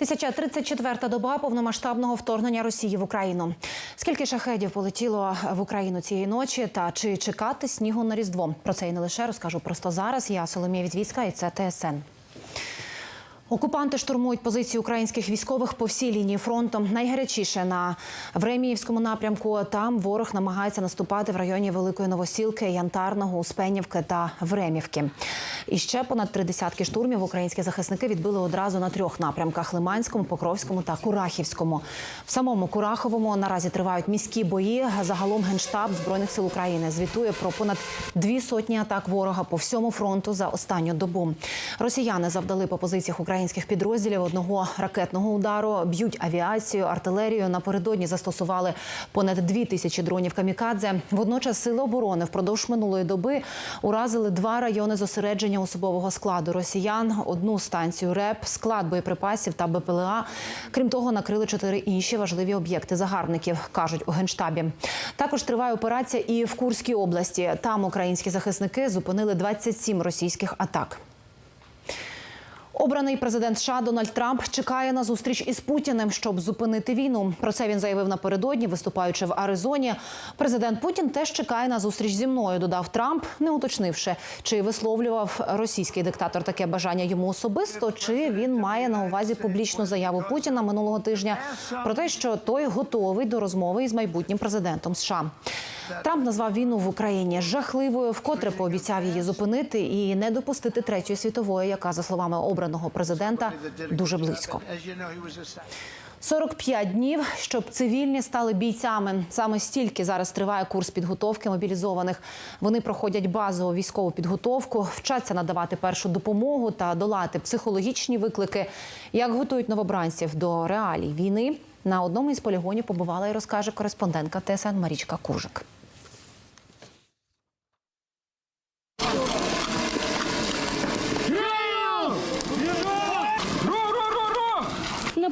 1034-та доба повномасштабного вторгнення Росії в Україну. Скільки шахедів полетіло в Україну цієї ночі? Та чи чекати снігу на різдво? Про це і не лише розкажу просто зараз. Я Соломія Відвіцька і це ТСН. Окупанти штурмують позиції українських військових по всій лінії фронту. Найгарячіше на Времіївському напрямку. Там ворог намагається наступати в районі Великої Новосілки, Янтарного, Успенівки та Времівки. І ще понад три десятки штурмів українські захисники відбили одразу на трьох напрямках: Лиманському, Покровському та Курахівському. В самому Кураховому наразі тривають міські бої. Загалом генштаб збройних сил України звітує про понад дві сотні атак ворога по всьому фронту за останню добу. Росіяни завдали по позиціях українських підрозділів одного ракетного удару, б'ють авіацію, артилерію. Напередодні застосували понад дві тисячі дронів камікадзе. Водночас сили оборони впродовж минулої доби уразили два райони зосередження особового складу росіян, одну станцію РЕП, склад боєприпасів та БПЛА. Крім того, накрили чотири інші важливі об'єкти загарбників, кажуть у генштабі. Також триває операція і в Курській області. Там українські захисники зупинили 27 російських атак. Обраний президент США Дональд Трамп чекає на зустріч із Путіним, щоб зупинити війну. Про це він заявив напередодні, виступаючи в Аризоні. Президент Путін теж чекає на зустріч зі мною. Додав Трамп, не уточнивши, чи висловлював російський диктатор таке бажання йому особисто, чи він має на увазі публічну заяву Путіна минулого тижня про те, що той готовий до розмови із майбутнім президентом США. Трамп назвав війну в Україні жахливою, вкотре пообіцяв її зупинити і не допустити третьої світової, яка за словами обраного президента дуже близько. 45 днів, щоб цивільні стали бійцями. Саме стільки зараз триває курс підготовки мобілізованих. Вони проходять базову військову підготовку, вчаться надавати першу допомогу та долати психологічні виклики. Як готують новобранців до реалій війни на одному із полігонів побувала і розкаже кореспондентка ТСН Марічка Кужик.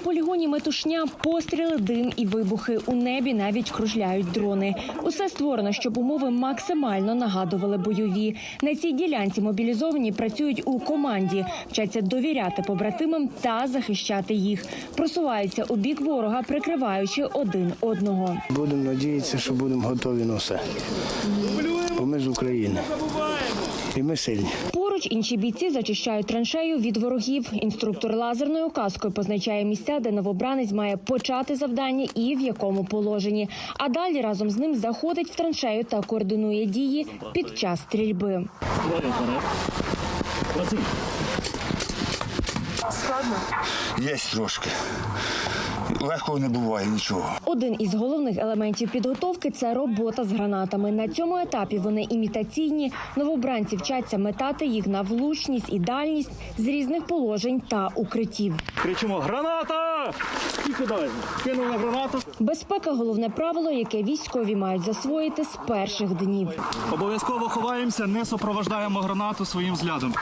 Полігоні метушня, постріли, дим і вибухи. У небі навіть кружляють дрони. Усе створено, щоб умови максимально нагадували бойові. На цій ділянці мобілізовані працюють у команді, вчаться довіряти побратимам та захищати їх. Просуваються у бік ворога, прикриваючи один одного. Будемо надіятися, що будемо готові на все. Бо ми з України. І ми сильні. Поруч інші бійці зачищають траншею від ворогів. Інструктор лазерною каскою позначає місця, де новобранець має почати завдання і в якому положенні. А далі разом з ним заходить в траншею та координує дії під час стрільби. Є трошки. Легкого не буває нічого. Один із головних елементів підготовки це робота з гранатами. На цьому етапі вони імітаційні. Новобранці вчаться метати їх на влучність і дальність з різних положень та укриттів. Кричимо граната! І кидаємо. Кинули гранату. Безпека головне правило, яке військові мають засвоїти з перших днів. Обов'язково ховаємося, не супроводжуємо гранату своїм взглядом.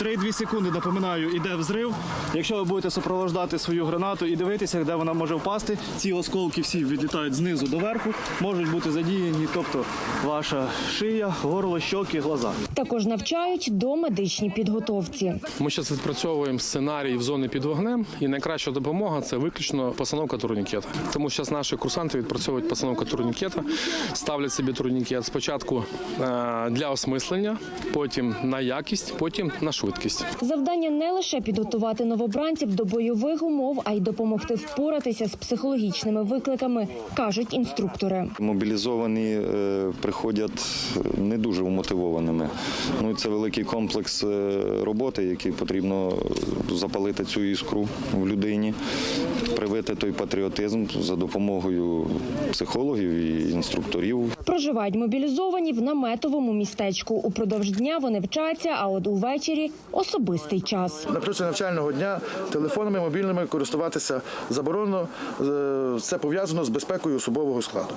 3-2 секунди, напоминаю, іде взрив. Якщо ви будете супроводжувати свою гранату і дивитися, де вона може впасти, ці осколки всі відлітають знизу до верху, можуть бути задіяні, тобто ваша шия, горло, щоки, глаза. Також навчають до медичній підготовці. Ми зараз відпрацьовуємо сценарій в зоні під вогнем, і найкраща допомога це виключно постановка турнікета. Тому зараз наші курсанти відпрацьовують постановку турнікета, ставлять собі турнікет спочатку е, для осмислення, потім на якість, потім на швидкість. Завдання не лише підготувати новобранців до бойових умов, а й допомогти впоратися з психологічними викликами, кажуть інструктори. Мобілізовані е, приходять не дуже вмотивованими. Ну і це великий комплекс е, роботи, який потрібно запалити цю іскру в людині, привити той патріотизм за допомогою психологів і інструкторів. Проживають мобілізовані в наметовому містечку. Упродовж дня вони вчаться, а от увечері особистий час. На навчального дня телефонами мобільними користуватися заборонено. Е, Це пов'язано з безпекою особового складу.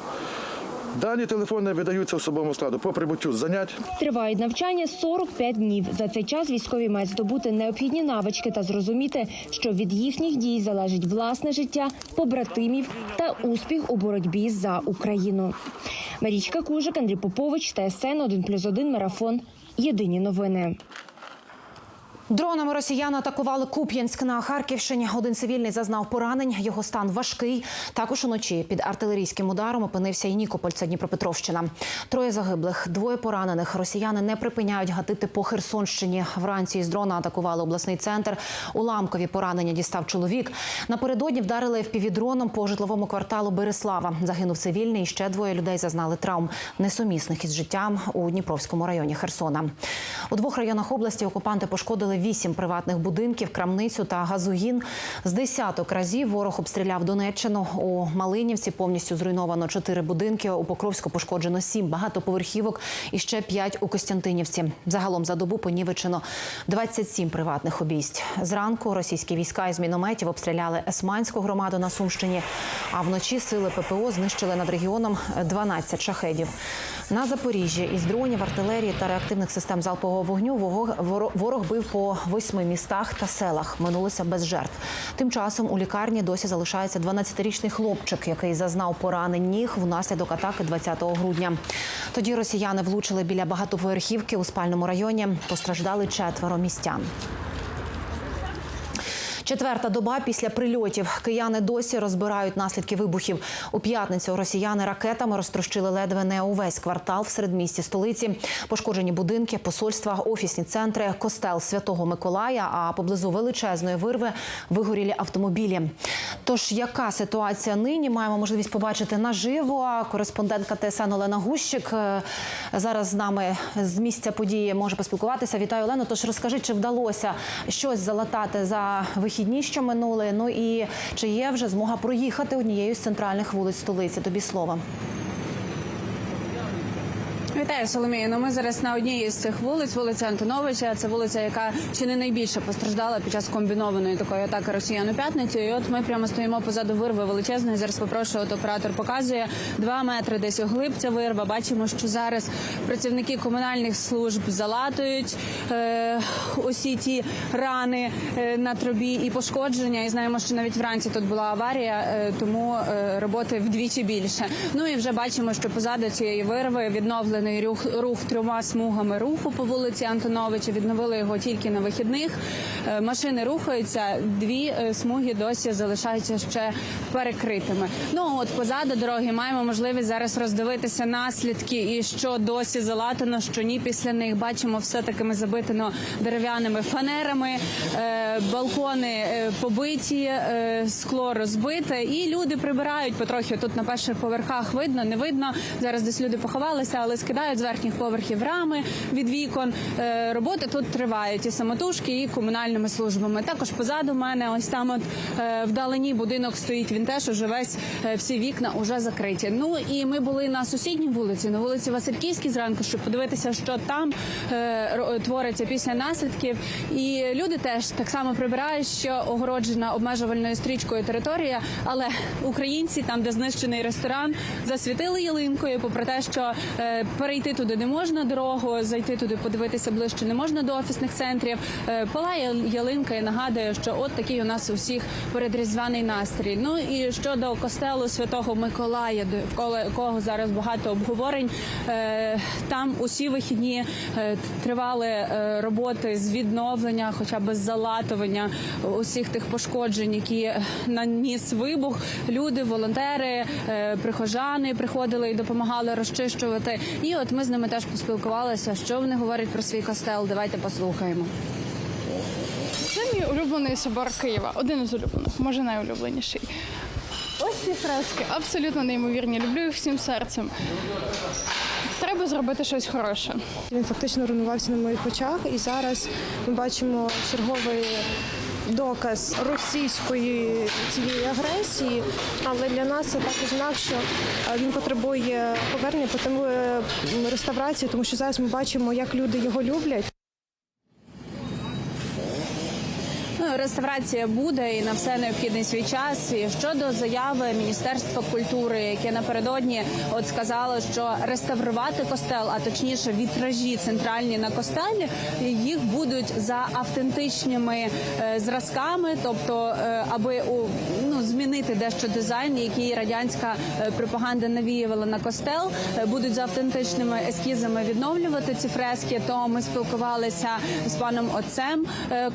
Дані телефони видаються особовому складу по прибуттю занять. Тривають навчання 45 днів. За цей час військові мають здобути необхідні навички та зрозуміти, що від їхніх дій залежить власне життя, побратимів та успіх у боротьбі за Україну. Марічка Кужик, Андрій Попович, ТСН 1+,1 Марафон. Єдині новини. Дронами росіяни атакували Куп'янськ на Харківщині. Один цивільний зазнав поранень. Його стан важкий. Також уночі під артилерійським ударом опинився і Нікополь, це Дніпропетровщина. Троє загиблих, двоє поранених. Росіяни не припиняють гатити по Херсонщині. Вранці із дрона атакували обласний центр. Уламкові поранення дістав чоловік. Напередодні вдарили впівдроном по житловому кварталу Береслава. Загинув цивільний. Ще двоє людей зазнали травм несумісних із життям у Дніпровському районі Херсона. У двох районах області окупанти пошкодили вісім приватних будинків, крамницю та газогін. З десяток разів ворог обстріляв Донеччину. У Малинівці повністю зруйновано чотири будинки. У Покровську пошкоджено сім багатоповерхівок і ще п'ять у Костянтинівці. Загалом за добу понівечено 27 приватних обійсть. Зранку російські війська із мінометів обстріляли Есманську громаду на Сумщині. А вночі сили ППО знищили над регіоном 12 шахедів. На Запоріжжі із дронів, артилерії та реактивних систем залпового вогню ворог бив по восьми містах та селах. Минулося без жертв. Тим часом у лікарні досі залишається 12-річний хлопчик, який зазнав поранень ніг внаслідок атаки 20 грудня. Тоді росіяни влучили біля багатоповерхівки у спальному районі. Постраждали четверо містян. Четверта доба після прильотів кияни досі розбирають наслідки вибухів. У п'ятницю росіяни ракетами розтрощили ледве не увесь квартал в середмісті столиці. Пошкоджені будинки, посольства, офісні центри, костел Святого Миколая. А поблизу величезної вирви вигорілі автомобілі. Тож яка ситуація нині? Маємо можливість побачити наживо. Кореспондентка ТСН Олена Гущик е, зараз з нами з місця події може поспілкуватися. Вітаю Олено. Тож розкажи, чи вдалося щось залатати за вихідні, що минули? Ну і чи є вже змога проїхати однією з центральних вулиць столиці? Тобі слово. Вітаю, Соломія. Ну ми зараз на одній із цих вулиць, вулиця Антоновича. Це вулиця, яка чи не найбільше постраждала під час комбінованої такої атаки росіян у п'ятницю. І от ми прямо стоїмо позаду вирви величезної. Зараз попрошу, от оператор показує два метри десь оглиб ця вирва. Бачимо, що зараз працівники комунальних служб залатують е, усі ті рани е, на трубі і пошкодження. І знаємо, що навіть вранці тут була аварія, е, тому е, роботи вдвічі більше. Ну і вже бачимо, що позаду цієї вирви відновлений рух, рух трьома смугами руху по вулиці Антоновича. Відновили його тільки на вихідних. Е, Машини рухаються, дві е, смуги досі залишаються ще перекритими. Ну от позаду дороги маємо можливість зараз роздивитися наслідки і що досі залатано, що ні після них бачимо все такими забитено дерев'яними фанерами, е, балкони побиті, скло розбите, і люди прибирають потрохи. Тут на перших поверхах видно, не видно. Зараз десь люди поховалися, але скидають з верхніх поверхів рами від вікон. Е, Роботи тут тривають і самотужки, і комунальними службами. Також позаду мене, ось там, от е, вдалині будинок стоїть. Він теж уже весь е, всі вікна уже закриті. Ну і ми були на сусідній вулиці, на вулиці Васильківській зранку, щоб подивитися, що там твориться після наслідків. І люди теж так само прибирають, що огороджена обмежувальною стрічкою територія, але українці, там де знищений ресторан, засвітили ялинкою, попри те, що е, перейти туди не можна дорогу, зайти туди, подивитися ближче не можна до офісних центрів. Е, Палає ялинка і нагадує, що от такий у нас у всіх передріздвяний настрій. Ну і щодо костелу Святого Миколая, довкола якого зараз багато обговорень. е, Там усі вихідні е, тривали роботи з відновлення, хоча б з залатування усіх тих пошкоджень, які наніс вибух. Люди, волонтери, прихожани приходили і допомагали розчищувати. І от ми з ними теж поспілкувалися. Що вони говорять про свій костел? Давайте послухаємо. Це мій улюблений собор Києва. Один із улюблених, може найулюбленіший. Ось ці фрески абсолютно неймовірні. Люблю їх всім серцем. Треба зробити щось хороше. Він фактично руйнувався на моїх очах, і зараз ми бачимо черговий доказ російської цієї агресії. Але для нас це також знак, що е, він потребує повернення, потім реставрації, тому що зараз ми бачимо, як люди його люблять. Реставрація буде і на все необхідний свій час. І щодо заяви Міністерства культури, яке напередодні от сказало, що реставрувати костел, а точніше вітражі центральні на костелі, їх будуть за автентичними е, зразками, тобто е, аби у ну змінити дещо дизайн, який радянська е, пропаганда навіювала на костел. Будуть за автентичними ескізами відновлювати ці фрески. То ми спілкувалися з паном отцем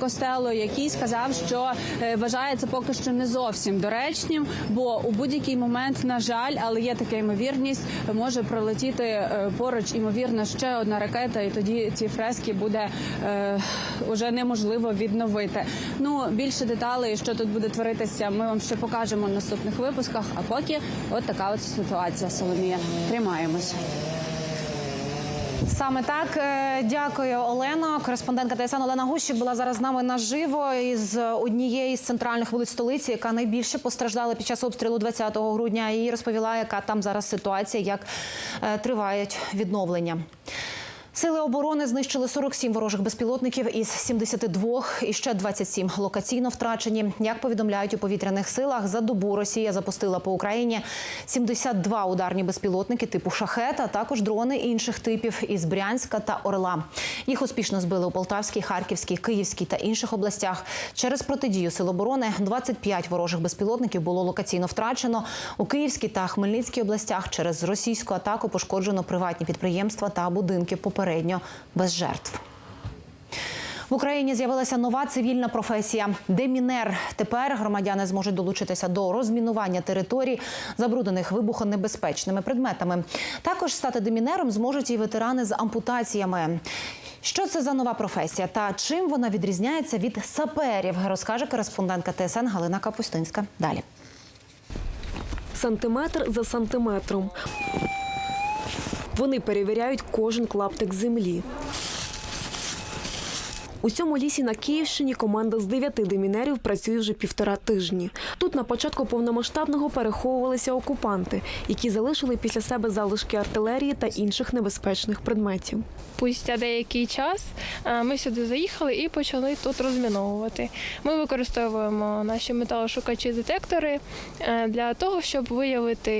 костелу, який сказав, що е, вважає це поки що не зовсім доречним, бо у будь-який момент, на жаль, але є така ймовірність, може пролетіти е, поруч імовірно ще одна ракета, і тоді ці фрески буде е, уже неможливо відновити. Ну більше деталей, що тут буде творитися, ми вам ще покажемо в наступних випусках. А поки от така от ситуація. Соломія, тримаємось. Саме так, Е, дякую, Олено. Кореспондентка ТСН Олена Гущик була зараз з нами наживо із однієї з центральних вулиць столиці, яка найбільше постраждала під час обстрілу 20 грудня. І розповіла, яка там зараз ситуація, як е, тривають відновлення. Сили оборони знищили 47 ворожих безпілотників із 72 і ще 27 локаційно втрачені. Як повідомляють у повітряних силах, за добу Росія запустила по Україні 72 ударні безпілотники типу шахет, а також дрони інших типів із Брянська та Орла. Їх успішно збили у Полтавській, Харківській, Київській та інших областях. Через протидію сил оборони 25 ворожих безпілотників було локаційно втрачено. У Київській та Хмельницькій областях через російську атаку пошкоджено приватні підприємства та будинки попередньо без жертв. В Україні з'явилася нова цивільна професія демінер. Тепер громадяни зможуть долучитися до розмінування територій, забруднених вибухонебезпечними предметами. Також стати демінером зможуть і ветерани з ампутаціями. Що це за нова професія та чим вона відрізняється від саперів, розкаже кореспондентка ТСН Галина Капустинська. Далі. сантиметр за сантиметром. Вони перевіряють кожен клаптик землі. У цьому лісі на Київщині команда з дев'яти демінерів працює вже півтора тижні. Тут на початку повномасштабного переховувалися окупанти, які залишили після себе залишки артилерії та інших небезпечних предметів. Спустя деякий час е, ми сюди заїхали і почали тут розміновувати. Ми використовуємо наші металошукачі-детектори е, для того, щоб виявити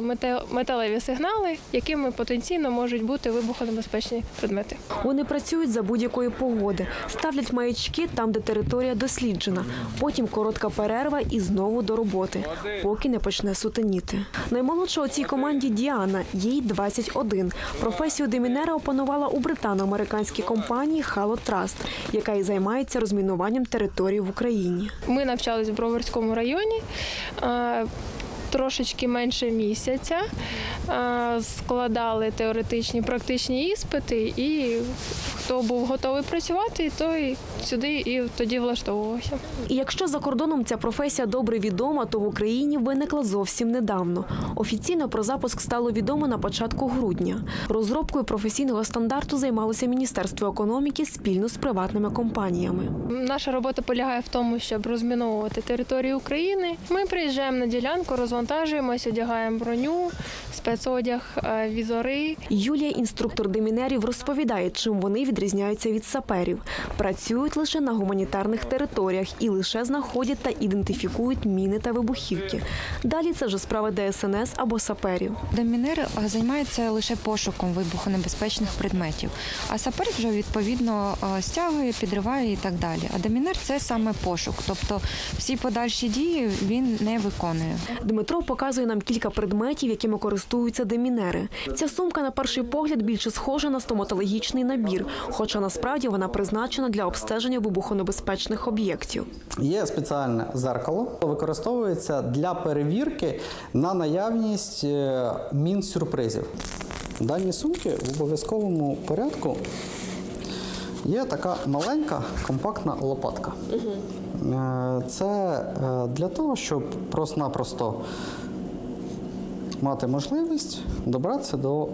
мете- металеві сигнали, якими потенційно можуть бути вибухонебезпечні предмети. Вони працюють за будь-якої погоди, ставлять маячки там, де територія досліджена. Потім коротка перерва і знову до роботи, поки не почне сутеніти. Наймолодша у цій команді Діана, їй 21. Професію демінера опанувала у британо-американській компанії Halo Trust, яка і займається розмінуванням території в Україні. Ми навчались в Броварському районі. Трошечки менше місяця складали теоретичні практичні іспити, і хто був готовий працювати, той сюди і тоді влаштовувався. І якщо за кордоном ця професія добре відома, то в Україні виникла зовсім недавно. Офіційно про запуск стало відомо на початку грудня. Розробкою професійного стандарту займалося Міністерство економіки спільно з приватними компаніями. Наша робота полягає в тому, щоб розміновувати територію України. Ми приїжджаємо на ділянку, розвантажуємось, одягаємо броню, спецодяг, е, візори. Юлія, інструктор демінерів, розповідає, чим вони відрізняються від саперів. Працюють лише на гуманітарних територіях і лише знаходять та ідентифікують міни та вибухівки. Далі це вже справа ДСНС або саперів. Демінер е, займається лише пошуком вибухонебезпечних предметів, а сапер вже відповідно е, стягує, підриває і так далі. А демінер це саме пошук, тобто всі подальші дії він не виконує. Дмитро показує нам кілька предметів, якими користуються демінери. Ця сумка на перший погляд більше схожа на стоматологічний набір, хоча насправді вона призначена для обстеження вибухонебезпечних об'єктів. Є спеціальне зеркало, використовується для перевірки на наявність е, мін сюрпризів. В даній сумки в обов'язковому порядку є така маленька компактна лопатка. Е, Це е, для того, щоб просто-напросто мати можливість добратися до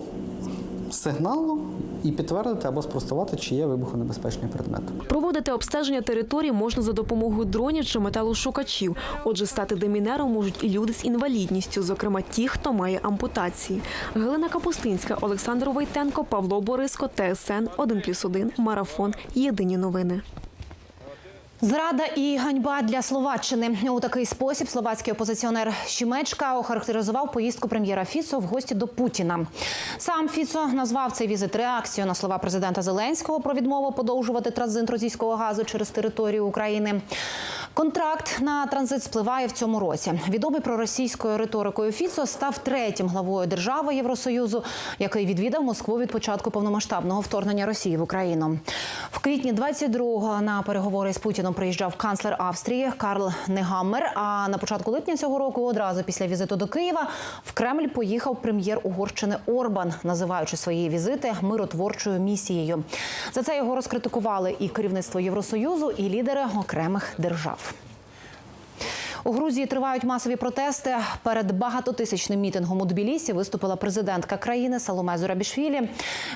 сигналу і підтвердити або спростувати, чи є вибухонебезпечний предмет. Проводити обстеження території можна за допомогою дронів чи металошукачів. Отже, стати демінером можуть і люди з інвалідністю, зокрема ті, хто має ампутації. Галина Капустинська, Олександр Войтенко, Павло Бориско, ТСН 1+,1, Марафон. Єдині новини. Зрада і ганьба для Словаччини у такий спосіб словацький опозиціонер Щімечка охарактеризував поїздку прем'єра Фіцо в гості до Путіна. Сам Фіцо назвав цей візит реакцією на слова президента Зеленського про відмову подовжувати транзит російського газу через територію України. Контракт на транзит спливає в цьому році. Відомий проросійською риторикою Фіцо став третім главою держави Євросоюзу, який відвідав Москву від початку повномасштабного вторгнення Росії в Україну. В квітні 22-го на переговори з Путіном приїжджав канцлер Австрії Карл Негаммер. А на початку липня цього року, одразу після візиту до Києва, в Кремль поїхав прем'єр Угорщини Орбан, називаючи свої візити миротворчою місією. За це його розкритикували і керівництво Євросоюзу, і лідери окремих держав. У Грузії тривають масові протести. Перед багатотисячним мітингом у Тбілісі виступила президентка країни Саломе Зурабішвілі.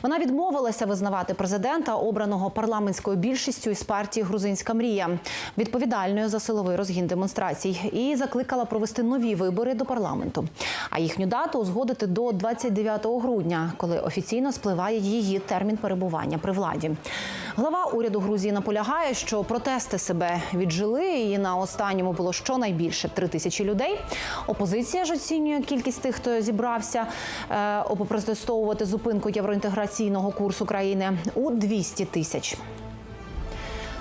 Вона відмовилася визнавати президента, обраного парламентською більшістю із партії Грузинська мрія, відповідальною за силовий розгін демонстрацій, і закликала провести нові вибори до парламенту. А їхню дату узгодити до 29 грудня, коли офіційно спливає її термін перебування при владі. Глава уряду Грузії наполягає, що протести себе віджили, і на останньому було щонайбільше три тисячі людей. Опозиція ж оцінює кількість тих, хто зібрався е, опротестовувати зупинку євроінтеграційного курсу країни у 200 тисяч.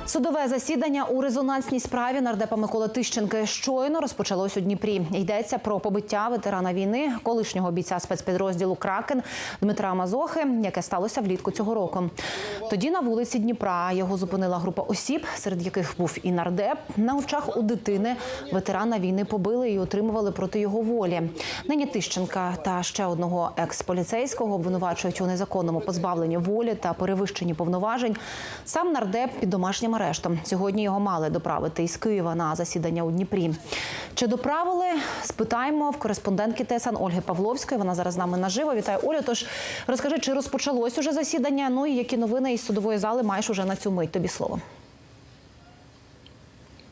Судове засідання у резонансній справі нардепа Миколи Тищенки щойно розпочалось у Дніпрі. Йдеться про побиття ветерана війни, колишнього бійця спецпідрозділу Кракен Дмитра Мазохи, яке сталося влітку цього року. Тоді на вулиці Дніпра його зупинила група осіб, серед яких був і нардеп. На очах у дитини ветерана війни побили і отримували проти його волі. Нині Тищенка та ще одного екс-поліцейського обвинувачують у незаконному позбавленні волі та перевищенні повноважень. Сам нардеп під домашнім арештом. Сьогодні його мали доправити із Києва на засідання у Дніпрі. Чи доправили? Спитаємо в кореспондентки ТСН Ольги Павловської. Вона зараз з нами наживо. Вітаю Олю. Тож розкажи, чи розпочалось уже засідання? Ну і які новини із судової зали маєш уже на цю мить? Тобі слово.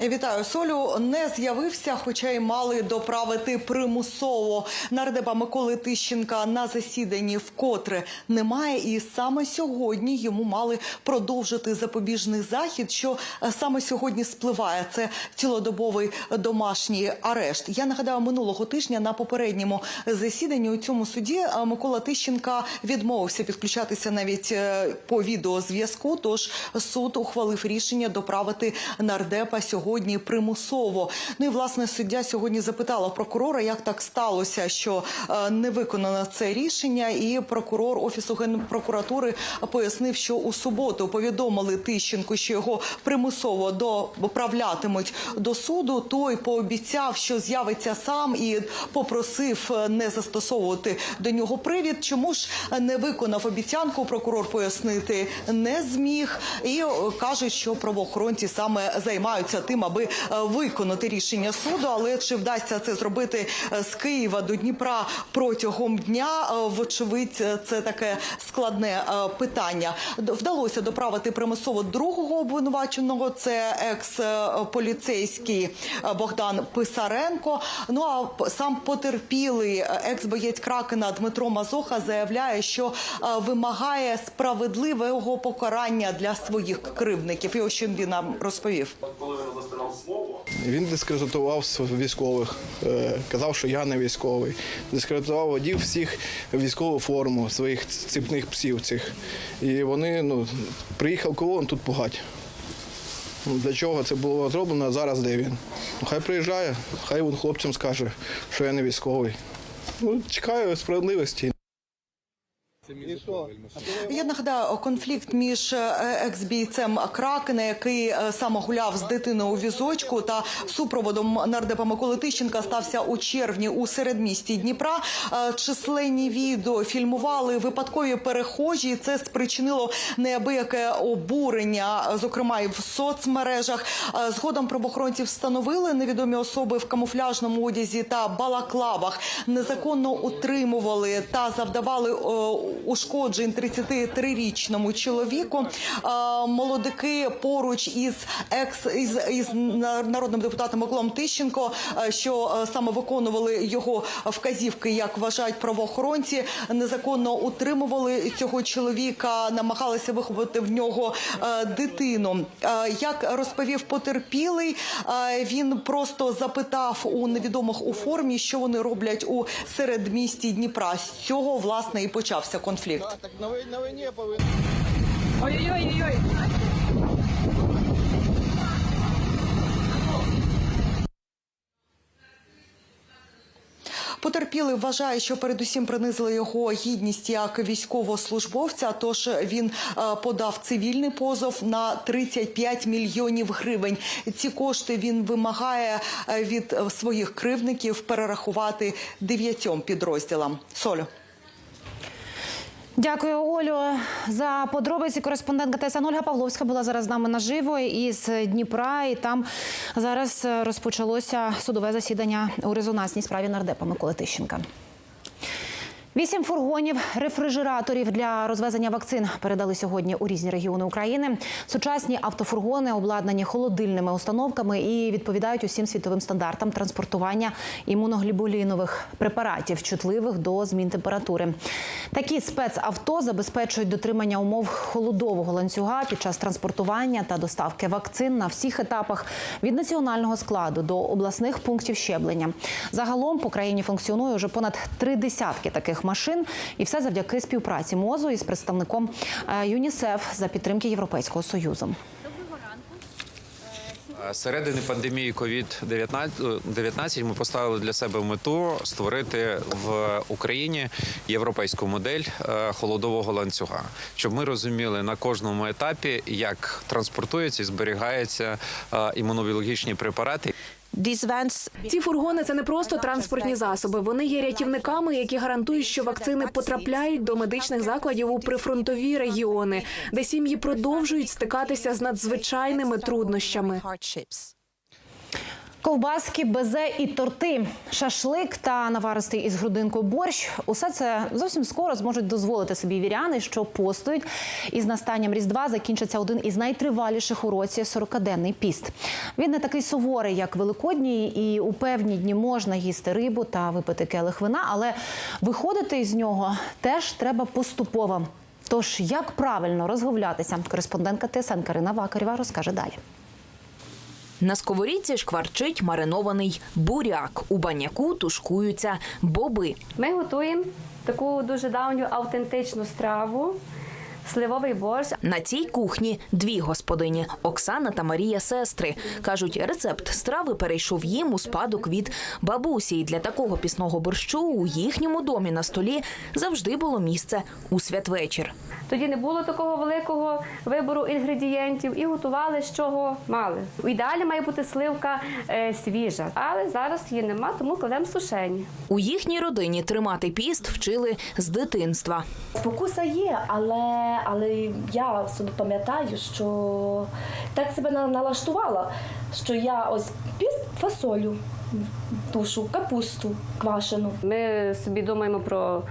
Вітаю Солю. Не з'явився, хоча й мали доправити примусово. Нардепа Миколи Тищенка на засіданні вкотре немає, і саме сьогодні йому мали продовжити запобіжний захід, що е, саме сьогодні спливає. Це цілодобовий домашній арешт. Я нагадаю, минулого тижня на попередньому засіданні у цьому суді е, Микола Тищенка відмовився підключатися навіть е, по відеозв'язку. Тож суд ухвалив рішення доправити нардепа сьогодні примусово. Ну і власне суддя сьогодні запитала прокурора, як так сталося, що е, не виконано це рішення. І прокурор офісу генпрокуратури пояснив, що у суботу повідомили Тищенку, що його примусово доправлятимуть до суду. Той пообіцяв, що з'явиться сам і попросив е, не застосовувати до нього привід. Чому ж не виконав обіцянку? Прокурор пояснити не зміг і е, каже, що правоохоронці саме займаються тим, аби е, виконати рішення суду. Але чи вдасться це зробити е, з Києва до Дніпра протягом дня? Е, Вочевидь, це таке складне питання. Вдалося доправити примусово другого обвинуваченого. Це екс-поліцейський е, Богдан Писаренко. Ну а сам потерпілий е, екс-боєць Кракена Дмитро Мазоха заявляє, що вимагає справедливого покарання для своїх кривдників. І ось що він нам розповів. Він дискредитував військових, е, казав, що я не військовий. Дискредитував одів всіх військову форму своїх ціпних псів цих. І вони ну, приїхав колон тут пугать. Ну, Для чого це було зроблено, а зараз де він? Ну, хай приїжджає, хай він хлопцям скаже, що я не військовий. Ну, чекаю справедливості. Я нагадаю конфлікт між е, екс-бійцем Кракена, який е, саме гуляв з дитиною у візочку, та супроводом нардепа Миколи Тищенка стався у червні у середмісті Дніпра. Е, Численні відео фільмували випадкові перехожі. і Це спричинило неабияке обурення, зокрема і в соцмережах. Згодом правоохоронці встановили невідомі особи в камуфляжному одязі та балаклавах, незаконно утримували та завдавали ушкоджень 33-річному чоловіку. Молодики поруч із екс із, із народним депутатом Миколом Тищенко, що саме виконували його вказівки, як вважають правоохоронці, незаконно утримували цього чоловіка, намагалися виховати в нього дитину. Як розповів потерпілий, він просто запитав у невідомих у формі, що вони роблять у середмісті Дніпра. З цього власне і почався конфлікт. Так, так на війні повинен. Ой-ой-ой. Потерпілий вважає, що передусім принизили його гідність як військовослужбовця. Тож він е, подав цивільний позов на 35 мільйонів гривень. Ці кошти він вимагає е, від е, своїх кривників перерахувати дев'ятьом підрозділам. Солю. Дякую, Олю, за подробиці. Кореспондентка ТСН Ольга Павловська була зараз з нами наживо із Дніпра. І там зараз розпочалося судове засідання у резонансній справі нардепа Миколи Тищенка. Вісім фургонів рефрижераторів для розвезення вакцин передали сьогодні у різні регіони України. Сучасні автофургони обладнані холодильними установками і відповідають усім світовим стандартам транспортування імуноглібулінових препаратів, чутливих до змін температури. Такі спецавто забезпечують дотримання умов холодового ланцюга під час транспортування та доставки вакцин на всіх етапах від національного складу до обласних пунктів щеплення. Загалом по країні функціонує вже понад три десятки таких машин, і все завдяки співпраці МОЗу із представником е, ЮНІСЕФ за підтримки Європейського союзу. З Середини пандемії COVID-19 ми поставили для себе мету створити в Україні європейську модель е, холодового ланцюга, щоб ми розуміли на кожному етапі, як транспортуються і зберігаються е, імунобіологічні препарати. Ці фургони це не просто транспортні засоби. Вони є рятівниками, які гарантують, що вакцини потрапляють до медичних закладів у прифронтові регіони, де сім'ї продовжують стикатися з надзвичайними труднощами. Ковбаски, безе і торти, шашлик та наваристий із грудинкою борщ. Усе це зовсім скоро зможуть дозволити собі віряни, що постують. Із настанням Різдва закінчиться один із найтриваліших у році 40-денний піст. Він не такий суворий, як Великодній, і у певні дні можна їсти рибу та випити келих вина, але виходити із нього теж треба поступово. Тож як правильно розговлятися, кореспондентка ТСН Карина Вакарєва розкаже далі. На сковорідці шкварчить маринований буряк. У баняку тушкуються боби. Ми готуємо таку дуже давню автентичну страву. Сливовий борщ. На цій кухні дві господині Оксана та Марія сестри. Кажуть, рецепт страви перейшов їм у спадок від бабусі. І для такого пісного борщу у їхньому домі на столі завжди було місце у святвечір. Тоді не було такого великого вибору інгредієнтів і готували з чого мали. У ідеалі має бути сливка е, свіжа, але зараз її нема, тому кладемо сушені. У їхній родині тримати піст вчили з дитинства. Спокуса є, але, але я собі пам'ятаю, що так себе налаштувала, що я ось піст фасолю тушу, капусту квашену. Ми собі думаємо про,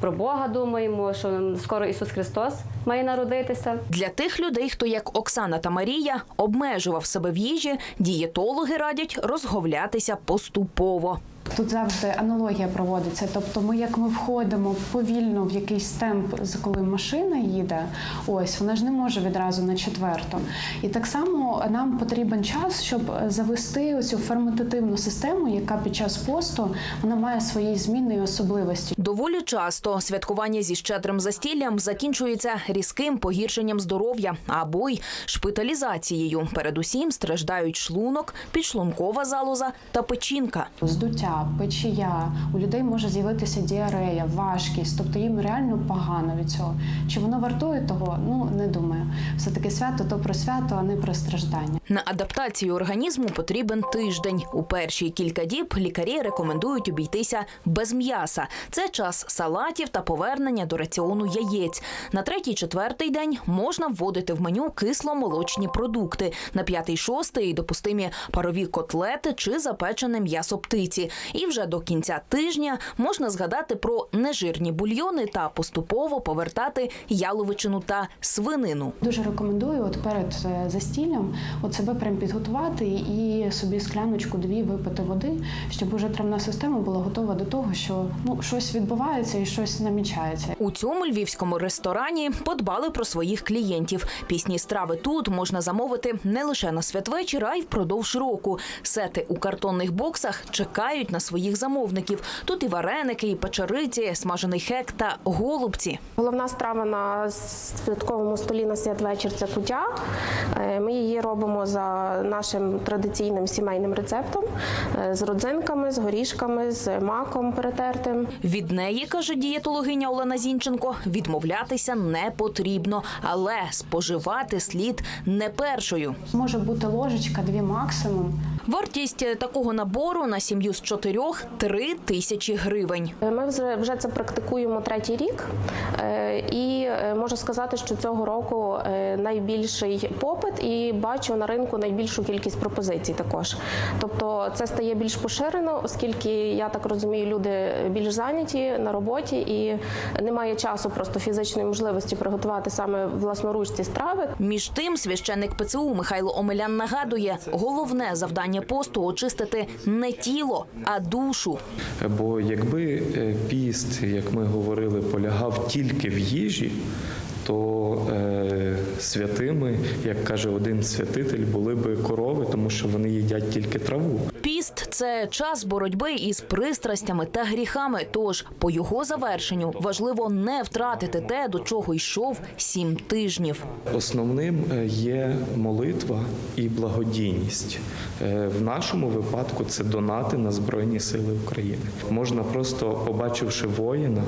про Бога, думаємо, що скоро Ісус Христос має народитися. Для тих людей, хто як Оксана та Марія обмежував себе в їжі, дієтологи радять розговлятися поступово. Тут завжди аналогія проводиться. Тобто, ми як ми входимо повільно в якийсь темп, з- коли машина їде, ось вона ж не може відразу на четверту. І так само нам потрібен час, щоб завести оцю ферментативну систему, яка під час посту вона має свої зміни і особливості. Доволі часто святкування зі щедрим застіллям закінчується різким погіршенням здоров'я або й шпиталізацією. Передусім страждають шлунок, підшлункова залоза та печінка. Здуття, печія, у людей може з'явитися діарея, важкість, тобто їм реально погано від цього. Чи воно вартує того? Ну не думаю. Все таки свято то про свято, а не про страждання. На адаптацію організму потрібен тиждень. У перші кілька діб лікарі рекомендують обійтися без м'яса. Це час салатів та повернення до раціону яєць. На третій, четвертий день можна вводити в меню кисломолочні продукти. На п'ятий, шостий допустимі парові котлети чи запечене м'ясо птиці. І вже до кінця тижня можна згадати про нежирні бульйони та поступово повертати яловичину та свинину. Дуже рекомендую от перед е, от себе прям підготувати і собі скляночку дві випити води, щоб уже травна система була готова до того, що ну щось відбувається і щось намічається. У цьому львівському ресторані подбали про своїх клієнтів. Пісні страви тут можна замовити не лише на святвечір, а й впродовж року. Сети у картонних боксах чекають на своїх замовників. Тут і вареники, і печериці, смажений хек та голубці. Головна страва на святковому столі на святвечір це кутя. Е, Ми її робимо за нашим традиційним сімейним рецептом е, з родзинками, з горішками, з маком перетертим. Від неї, каже дієтологиня Олена Зінченко, відмовлятися не потрібно, але споживати слід не першою. Може бути ложечка, дві максимум. Вартість такого набору на сім'ю з чотирьох три тисячі гривень. Ми вже це практикуємо третій рік, Е, і е, можу сказати, що цього року е, найбільший попит і бачу на ринку найбільшу кількість пропозицій також. Тобто це стає більш поширено, оскільки я так розумію, люди більш зайняті на роботі і немає часу просто фізичної можливості приготувати саме власноруч ці страви. Між тим, священник ПЦУ Михайло Омелян нагадує, головне завдання посту очистити не тіло, а душу. Бо якби е, піст, як ми говорили, полягав тільки в їжі, то е, святими, як каже один святитель, були би корови, тому що вони їдять тільки траву. Піст це час боротьби із пристрастями та гріхами. Тож по його завершенню важливо не втратити те, до чого йшов сім тижнів. Основним е, є молитва і благодійність. Е, В нашому випадку це донати на Збройні Сили України. Можна просто, побачивши воїна,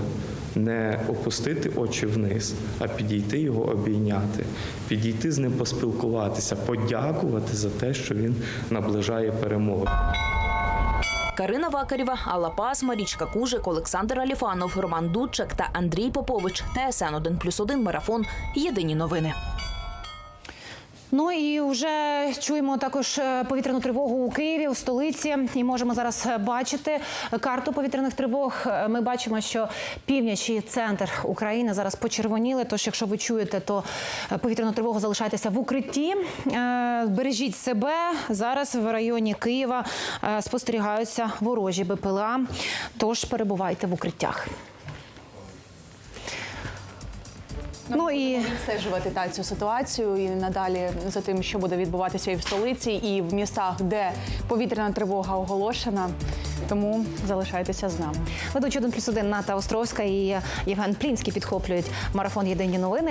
не опустити очі вниз, а підійти його обійняти, підійти з ним поспілкуватися, подякувати за те, що він наближає перемогу. Карина Вакарєва, Алла Пас, Марічка Кужик, Олександр Аліфанов, Роман Дудчак та Андрій Попович. ТСН 1+,1 Марафон. Єдині новини. Ну і вже чуємо також е, повітряну тривогу у Києві, у столиці, і можемо зараз е, бачити карту повітряних тривог. Е, Ми бачимо, що північ і центр України зараз почервоніли. Тож, якщо ви чуєте, то повітряну тривогу залишайтеся в укритті. Бережіть себе зараз в районі Києва спостерігаються ворожі БПЛА. Тож перебувайте в укриттях. Ну і відстежувати та цю ситуацію і надалі за тим, що буде відбуватися і в столиці, і в містах, де повітряна тривога оголошена. Тому залишайтеся з нами. Ведучі 1+,1 Ната Островська і Євген Плінський підхоплюють марафон Єдині новини.